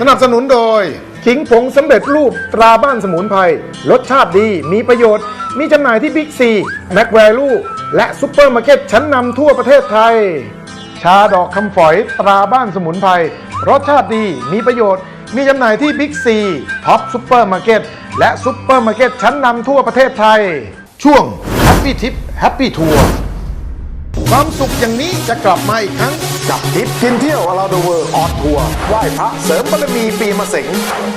สนับสนุนโดย ขิงผงสำเร็จรูปตราบ้านสมุนไพรรสชาติดีมีประโยชน์ มีจำหน่ายที่บิ๊กซีแมคแวลูและซุปเปอร์มาร์เก็ตชั้นนำทั่วประเทศไทย ชาดอกคำฝอยตราบ้านสมุนไพรรสชาติดีมีประโยชน์ มีจำหน่ายที่บิ๊กซีท็อปซุปเปอร์มาร์เก็ตและซุปเปอร์มาร์เก็ตชั้นนำทั่วประเทศไทย ช่วง Happy Tip Happy Tour ความสุขอย่างนี้จะกลับมาอีกครั้ง กับทิปกินเที่ยว around the world on tour ไหว้พระเสริมบารมีปีมะเสง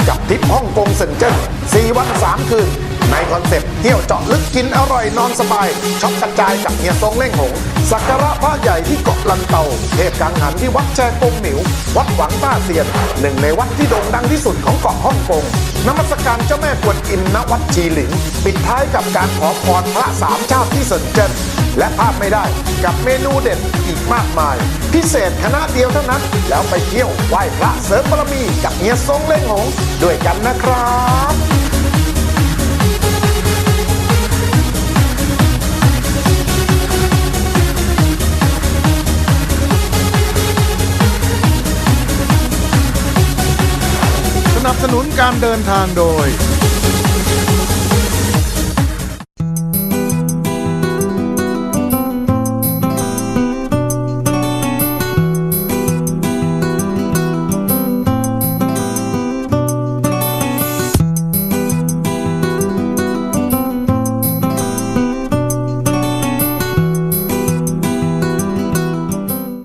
กับทิปฮ่องกงเซินเจิ้น4 วัน 3 คืน ในคอนเซ็ปต์เที่ยวเจาะลึกกินอร่อยนอนสบายช็อปกระจายกับเฮียซงเล่งหงสักการะพระใหญ่ที่เกาะลันเตาเทพกังหันที่วัดแชกงหมิว วัดหวังต้าเซียน หนึ่งในวัดที่โด่งดังที่สุดของเกาะฮ่องกงนมัสการเจ้าแม่กวนอิมณวัดชีหลินปิดท้ายกับการขอพรพระสามเจ้าที่เซินเจิ้น และพลาดไม่ได้กับเมนูเด็ดอีกมากมาย พิเศษคณะเดียวเท่านั้น แล้วไปเที่ยวไหว้พระเสริมบารมีกับเฮียซงเล่งหงด้วยกันนะครับสนับสนุนการเดินทางโดย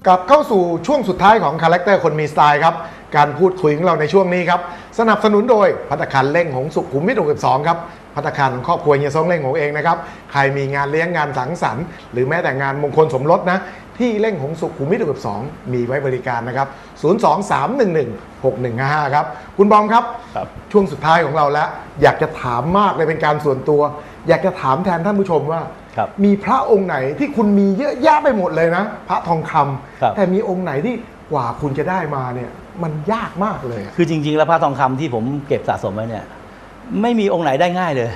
กลับเข้าสู่ช่วงสุดท้ายของคาแรคเตอร์คนมีสไตล์ครับ การพูดคุยของเราในช่วงนี้ครับ สนับสนุนโดยพัตตาคารเล่งหงสุขุมวิท62ครับพัตตาคารของครอบครัวเฮียซงเล่งหงเองนะครับ ใครมีงานเลี้ยงงานสังสรรค์หรือแม้แต่งานมงคลสมรสนะ ที่เล่งหงสุขุมวิท62มีไว้บริการนะครับ 023116155 ครับ คุณบอมครับ ครับ ช่วงสุดท้ายของเราแล้ว อยากจะถามมากเลยเป็นการส่วนตัว อยากจะถามแทนท่านผู้ชมว่า ครับมีพระองค์ไหนที่คุณมีเยอะแยะไปหมดเลยนะ พระทองคำครับแต่มีองค์ไหนที่กว่าคุณจะได้มาเนี่ย มันยากมากเลยอะคือจริง ๆ แล้วพระทองคำที่ผมเก็บสะสมไว้เนี่ย ไม่มีองค์ไหนได้ง่ายเลย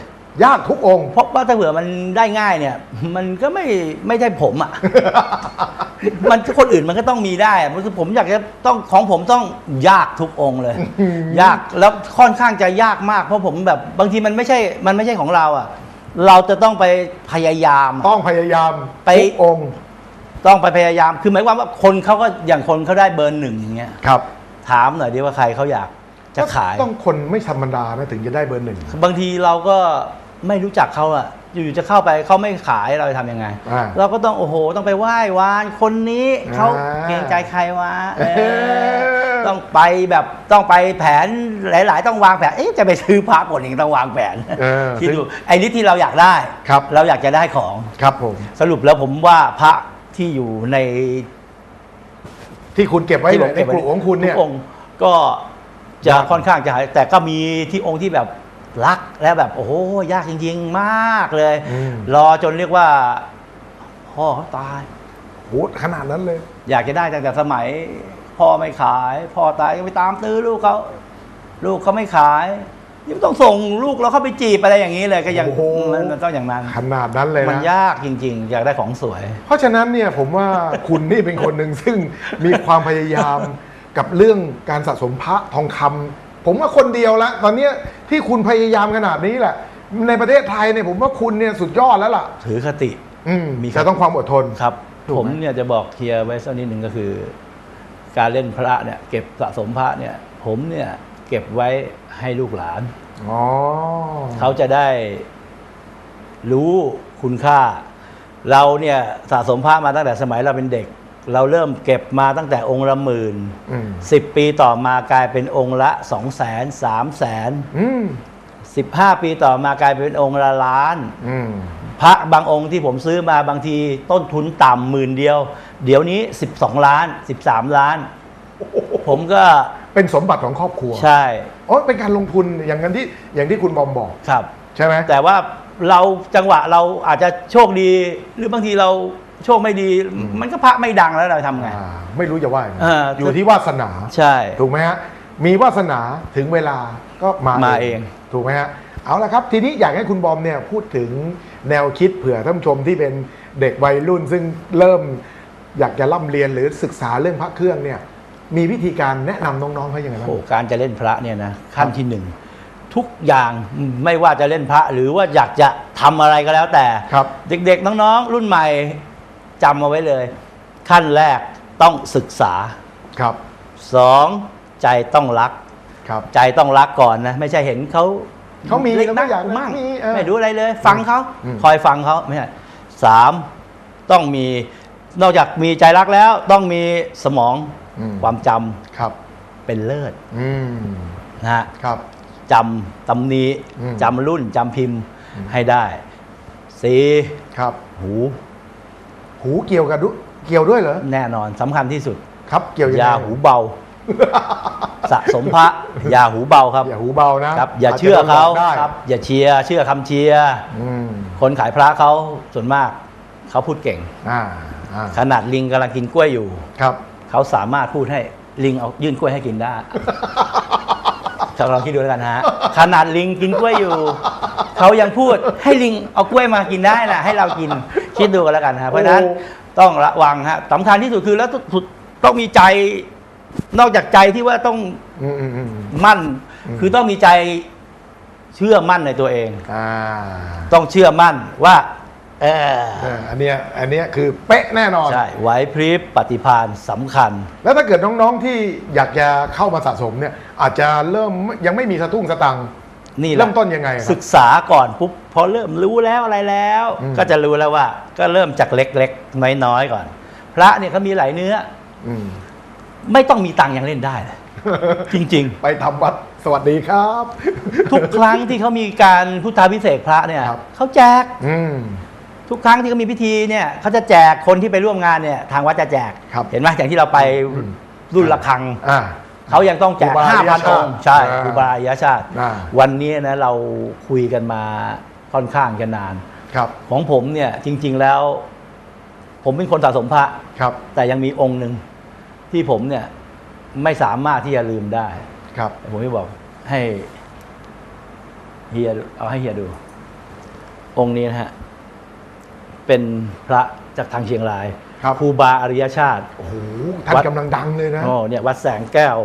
ยากทุกองค์ เพราะว่าถ้าเผื่อมันได้ง่ายเนี่ย มันก็ไม่ไม่ใช่ผมอะ มันคนอื่นมันก็ต้องมีได้อะคือผมอยากจะต้องของผมต้องยากทุกองค์เลย ยากแล้วค่อนข้างจะยากมาก เพราะผมแบบบางทีมันไม่ใช่มันไม่ใช่ของเราอะ เราจะต้องไปพยายามอะต้องพยายามไป ทุกองค์ต้องไปพยายาม คือหมายความว่าคนเขาก็อย่างคนเขาได้เบอร์หนึ่งอย่างเงี้ย ครับถามหน่อยดิว่าใครเขาอยากจะขาย ต้องคนไม่ธรรมดานะถึงจะได้เบอร์หนึ่ง บางทีเราก็ไม่รู้จักเขาอะอยู่ๆจะเข้าไปเขาไม่ขายเราจะทำยังไง อ่าเราก็ต้องโอ้โหต้องไปไหว้วานคนนี้เขาอ่า เกรงใจใครวะเออเออ ต้องไปแบบต้องไปแผนหลาย ๆ ต้องวางแผนเอ๊ะจะไปซื้อพระก่อนเองต้องวางแผนเออคิดดูไอ้นี่ที่เราอยากได้ครับ เราอยากจะได้ของครับผม สรุปแล้วผมว่าพระที่อยู่ในที่คุณเก็บไว้ที่ในผมเก็บไว้กลุ่มของคุณเนี่ย ทุกองค์ก็จะยาก ค่อนข้างจะหายแต่ก็มีที่องค์ที่แบบรักและแบบโอ้โหยากจริง ๆ มากเลย อืมรอจนเรียกว่าพ่อเขาตาย โหขนาดนั้นเลย อยากจะได้ตั้งแต่สมัย พ่อไม่ขาย พ่อตายก็ไปตามตื้อลูกเขาลูกเขาไม่ขายยังต้องส่งลูกเราเข้าไปจีบอะไรอย่างนี้เลยก็ยังโอ้โห มันมันต้องอย่างนั้น ขนาดนั้นเลยมันนะยากจริง ๆ อยากได้ของสวย เพราะฉะนั้นเนี่ยผมว่า คุณนี่เป็นคนหนึ่งซึ่งมีความพยายามกับเรื่องการสะสมพระทองคำผมว่าคนเดียวละตอนเนี้ยที่คุณพยายามขนาดนี้แหละ ในประเทศไทยเนี่ยผมว่าคุณเนี่ยสุดยอดแล้วล่ะ ถือคติ อืมมีแต่ต้องความอดทน ครับ ถูกไหม ผมเนี่ยจะบอกเคลียร์ไว้สักนิดหนึ่งก็คือ การเล่นพระเนี่ยเก็บสะสมพระเนี่ยผมเนี่ยเก็บไว้ให้ลูกหลานอ๋อเขาจะได้รู้คุณค่า เราเนี่ยสะสมพระมาตั้งแต่สมัยเราเป็นเด็ก เราเริ่มเก็บมาตั้งแต่องค์ละหมื่นอืมสิบปีต่อมากลายเป็นองค์ละสองแสนสามแสนอืมสิบห้าปีต่อมากลายเป็นองค์ละล้านอืมพระบางองค์ที่ผมซื้อมาบางทีต้นทุนต่ำหมื่นเดียว เดี๋ยวนี้ 12 ล้าน 13 ล้าน ผมก็เป็นสมบัติของครอบครัวใช่อ๋อเป็นการลงทุนอย่างนั้นที่อย่างที่คุณบอมบอกครับ ใช่ไหมแต่ว่าเราจังหวะเราอาจจะโชคดี หรือบางทีเราโชคไม่ดี มันก็พระไม่ดังแล้วเราทำไงอ่าไม่รู้จะว่ายังไงเอออยู่ที่วาสนา ใช่ ถูกไหมฮะ มีวาสนาถึงเวลาก็มามาเอเองงถูกไหมฮะ เอาละครับ ทีนี้อยากให้คุณบอมเนี่ยพูดถึงแนวคิดเผื่อท่านผู้ชมที่เป็นเด็กวัยรุ่น ซึ่งเริ่ม อยากจะร่ำเรียนหรือศึกษาเรื่องพระเครื่องเนี่ยมีวิธีการแนะนำน้องๆเขายังไงบ้าง โอ้การจะเล่นพระเนี่ยนะขั้นที่หนึ่งทุกอย่างไม่ว่าจะเล่นพระ หรือว่าอยากจะทำอะไรก็แล้วแต่ ครับ เด็กๆน้องๆ รุ่นใหม่จำเอาไว้เลย ขั้นแรกต้องศึกษาครับสองใจต้องรัก ครับ ใจต้องรักก่อนนะ ไม่ใช่เห็นเขาเขามีเล็กเรานัก็กอยากมั่งมีเออไม่รู้อะไรเลย ฟังเขาอืม คอยฟังเขาไม่ใช่สามต้องมี นอกจากมีใจรักแล้วต้องมีสมองอืม ความจำครับ เป็นเลิศอืม นะฮะครับ จำตำหนี้อืมจำรุ่นจำพิมพ์อืม ให้ได้สี่ครับ หูหูเกี่ยวกับดุเกี่ยวด้วยเหรอ แน่นอนสำคัญที่สุด ครับ เกี่ยวยังอไงย่าหูเบา สะสมพระอย่าหูเบาครับ อย่าหูเบานะครับ อย่าเชื่อเขาจจะโดนหลอกได้ครับ อย่าเชียร์เชื่อคำเชียร์อืม คนขายพระเขาส่วนมากเขาพูดเก่ง อ่าอ่า ขนาดลิงกำลังกินกล้วยอยู่ครับ เขาสามารถพูดให้ลิงเอายื่นกล้วยให้กินได้เราลองคิดดูแล้วกันฮะขนาดลิงกินกล้วยอยู่ เขายังพูดให้ลิงเอากล้วยมากินได้นะให้เรากินคิดดูกันแล้วกันฮะเพราะฉะนั้นโอ้ต้องระวังฮะสำคัญที่สุดคือแล้วสุดต้องมีใจนอกจากใจที่ว่าต้องอืมอืมอืมมั่นอืมคือต้องมีใจเชื่อมั่นในตัวเองอ่าต้องเชื่อมั่นว่า เออเอออันเนี้ยอันเนี้ยคือเป๊ะแน่นอน ใช่ไหวพริบปฏิภาณสำคัญ แล้วถ้าเกิดน้องๆที่อยากจะเข้ามาสะสมเนี่ย อาจจะเริ่มยังไม่มีสตุ้งสตังค์ นี่แหละเริ่มต้นยังไงครับศึกษาก่อนปุ๊บพอเริ่มรู้แล้วอะไรแล้ว อืม ก็จะรู้แล้วว่า ก็เริ่มจากเล็กๆ น้อยๆก่อน พระเนี่ยเขามีหลายเนื้อ อืม ไม่ต้องมีตังค์ยังเล่นได้เลย จริงไปทำวัดสวัสดีครับๆทุกครั้งที่เขามีการพุทธาพิเศษกพระเนี่ยครับ เขาแจก อืม ทุกครั้งที่เขามีพิธีเนี่ยเขาจะแจกคนที่ไปร่วมงานเนี่ยทางวัดจะแจก ครับเห็นไหมอย่างที่เราไปอืมรุ่นละครัง อ่า เขายังต้องแจกครูบาห้าอริยพันชาอติงค์ใช่อ่าครูบาอริยชาติ อ่า วันนี้นะเราคุยกันมาค่อนข้างจะนาน ครับของผมเนี่ยจริง ๆแล้ว ผมเป็นคนสะสมพระ ครับแต่ยังมีองค์หนึ่งที่ผมเนี่ยไม่สามารถที่จะลืมได้ ครับ ผมจะบอกให้เฮียเอาให้เฮียดู องค์นี้นะฮะ เป็นพระจากทางเชียงรายครับ ครูบาอริยชาติ โอ้โหท่านวัด กำลังดังเลยนะ โอ้เนี่ยวัดแสงแก้ว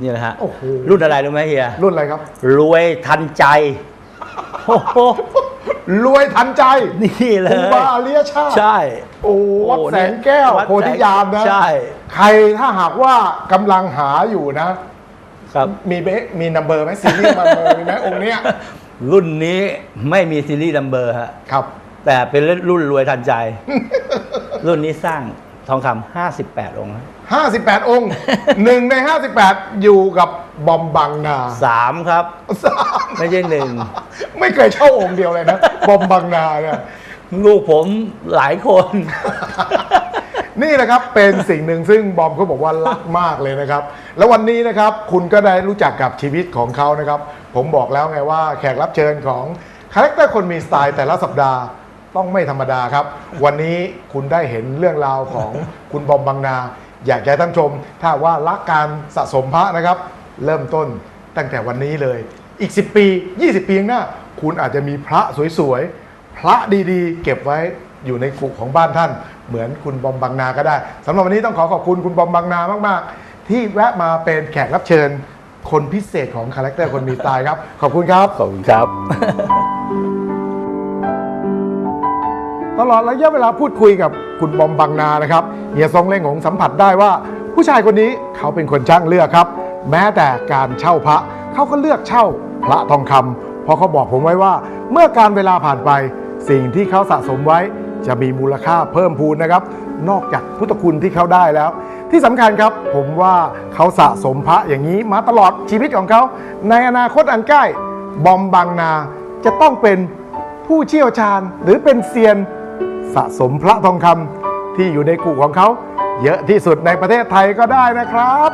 นี่นะฮะโอ้โห รุ่นอะไรรู้ไหมเฮียรุ่นอะไรครับ รวยทันใจโอ้โหรวยทันใจนี่เลครูยบาอริยชาติใช่ โอ้วัดแสงแก้ววัดโพธิยามนะใช่ ใครถ้าหากว่ากำลังหาอยู่นะ ครับ มีเบะมีนัมเบอร์ไหมซีรีส์นัมเบอร์มีไหมองค์เนี้ยรุ่นนี้ไม่มีซีรีส์นัมเบอร์ฮะ ครับ แต่เป็นรุ่นรวยทันใจ รุ่นนี้สร้างทองคำห้าสิบแปดองค์นะ58 องค์ หนึ่งใน 58 อยู่กับบอมบังนาสามครับ สามไม่ใช่หนึ่ง ไม่เคยเช่าองค์เดียวเลยนะ บอมบังนาเนี่ย ลูกผมหลายคน นี่นะครับเป็นสิ่งหนึ่งซึ่งบอมเขาบอกว่ารักมากเลยนะครับ แล้ววันนี้นะครับคุณก็ได้รู้จักกับชีวิตของเขานะครับ ผมบอกแล้วไงว่าแขกรับเชิญของคาแรคเตอร์คนมีสไตล์แต่ละสัปดาห์ ต้องไม่ธรรมดาครับ วันนี้คุณได้เห็นเรื่องราวของคุณบอมบางนา อยากจะให้ท่านชม ถ้าว่ารักการสะสมพระนะครับ เริ่มต้นตั้งแต่วันนี้เลย อีก 10 ปี 20 ปีข้างหน้า คุณอาจจะมีพระสวยๆ พระดีๆ เก็บไว้อยู่ในกุของบ้านท่าน เหมือนคุณบอมบางนาก็ได้สำหรับวันนี้ต้องขอขอบคุณคุณบอมบางนามากๆ ที่แวะมาเป็นแขกรับเชิญ คนพิเศษของคาแรคเตอร์คนมีสไตล์ครับ ขอบคุณครับ ขอบคุณครับ ตลอดระยะเวลาพูดคุยกับคุณบอมบางนานะครับเฮียซงเล่งหงสัมผัสได้ว่า ผู้ชายคนนี้เขาเป็นคนช่างเลือกครับ แม้แต่การเช่าพระเขาก็เลือกเช่าพระทองคำเพราะเขาบอกผมไว้ว่า เมื่อการเวลาผ่านไป สิ่งที่เขาสะสมไว้ จะมีมูลค่าเพิ่มพูนนะครับ นอกจากพุทธคุณที่เขาได้แล้ว ที่สำคัญครับผมว่าเขาสะสมพระอย่างนี้มาตลอดชีวิตของเขา ในอนาคตอันใกล้บอมบางนาจะต้องเป็นผู้เชี่ยวชาญหรือเป็นเซียน สะสมพระทองคำที่อยู่ในกุของเขา เยอะที่สุดในประเทศไทยก็ได้นะครับ